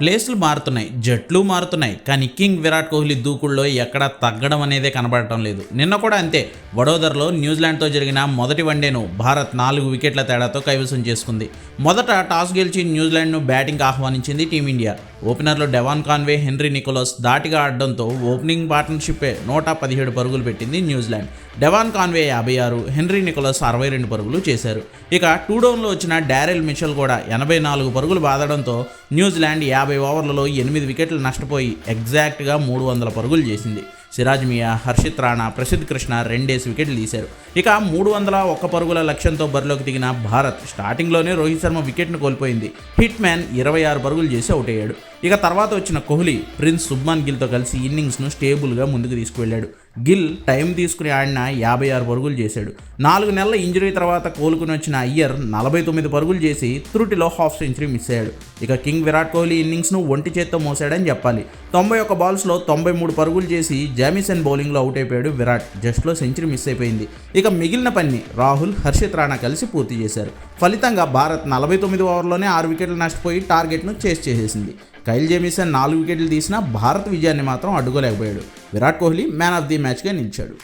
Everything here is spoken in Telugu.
ప్లేస్లు మారుతున్నాయి జట్లు మారుతున్నాయి కానీ కింగ్ విరాట్ కోహ్లీ దూకుల్లో ఎక్కడా తగ్గడం అనేదే కనబడటం లేదు. నిన్న కూడా అంతే వడోదరలో న్యూజిలాండ్తో జరిగిన మొదటి వన్డేను భారత్ నాలుగు వికెట్ల తేడాతో కైవసం చేసుకుంది. మొదట టాస్ గెలిచి న్యూజిలాండ్ను బ్యాటింగ్ ఆహ్వానించింది టీమిండియా. ఓపెనర్లు డెవాన్ కాన్వే హెన్రీ నికోలస్ దాటిగా ఆడడంతో ఓపెనింగ్ పార్ట్నర్షిప్పే నూట పదిహేడు పరుగులు పెట్టింది న్యూజిలాండ్. డెవాన్ కాన్వే యాభై ఆరు హెన్రీ నికోలస్ అరవై రెండు పరుగులు చేశారు. ఇక టూ డౌన్లో వచ్చిన డారెల్ మిషల్ కూడా ఎనభై నాలుగు పరుగులు బాదడంతో న్యూజిలాండ్ యాభై యాభై ఓవర్లలో ఎనిమిది వికెట్లు నష్టపోయి ఎగ్జాక్ట్గా మూడు వందల పరుగులు చేసింది. సిరాజ్ మియా హర్షిత్ రాణా ప్రసిద్ధ్ కృష్ణ రెండేసి వికెట్లు తీశారు. ఇక మూడు వందల ఒక్క పరుగుల లక్ష్యంతో బరిలోకి దిగిన భారత్ స్టార్టింగ్లోనే రోహిత్ శర్మ వికెట్ను కోల్పోయింది. హిట్ మ్యాన్ ఇరవై ఆరు పరుగులు చేసి అవుట్ అయ్యాడు. ఇక తర్వాత వచ్చిన కోహ్లీ ప్రిన్స్ సుబ్మాన్ గిల్తో కలిసి ఇన్నింగ్స్ను స్టేబుల్గా ముందుకు తీసుకువెళ్ళాడు. గిల్ టైం తీసుకుని ఆడిన యాభై ఆరు పరుగులు చేశాడు. నాలుగు నెలల ఇంజరీ తర్వాత కోలుకుని వచ్చిన అయ్యర్ నలభై తొమ్మిది పరుగులు చేసి త్రుటిలో హాఫ్ సెంచరీ మిస్ అయ్యాడు. ఇక కింగ్ విరాట్ కోహ్లీ ఇన్నింగ్స్ను ఒంటి చేత్తో మోసాడని చెప్పాలి. తొంభై ఒక్క బాల్స్లో తొంభై మూడు పరుగులు చేసి జామిసన్ బౌలింగ్లో అవుట్ అయిపోయాడు విరాట్. జస్ట్లో సెంచరీ మిస్ అయిపోయింది. ఇక మిగిలిన పని రాహుల్ హర్షిత్ రాణా కలిసి పూర్తి చేశారు. ఫలితంగా భారత్ నలభై తొమ్మిది ఓవర్లోనే ఆరు వికెట్లు నష్టపోయి టార్గెట్ను చేస్ చేసేసింది. కైల్ జేమిసన్ నాలుగు వికెట్లు తీసినా భారత్ విజయాన్ని మాత్రం అడ్డుకోలేకపోయాడు. Virat Kohli man of the మ్యాచ్గా నిలిచాడు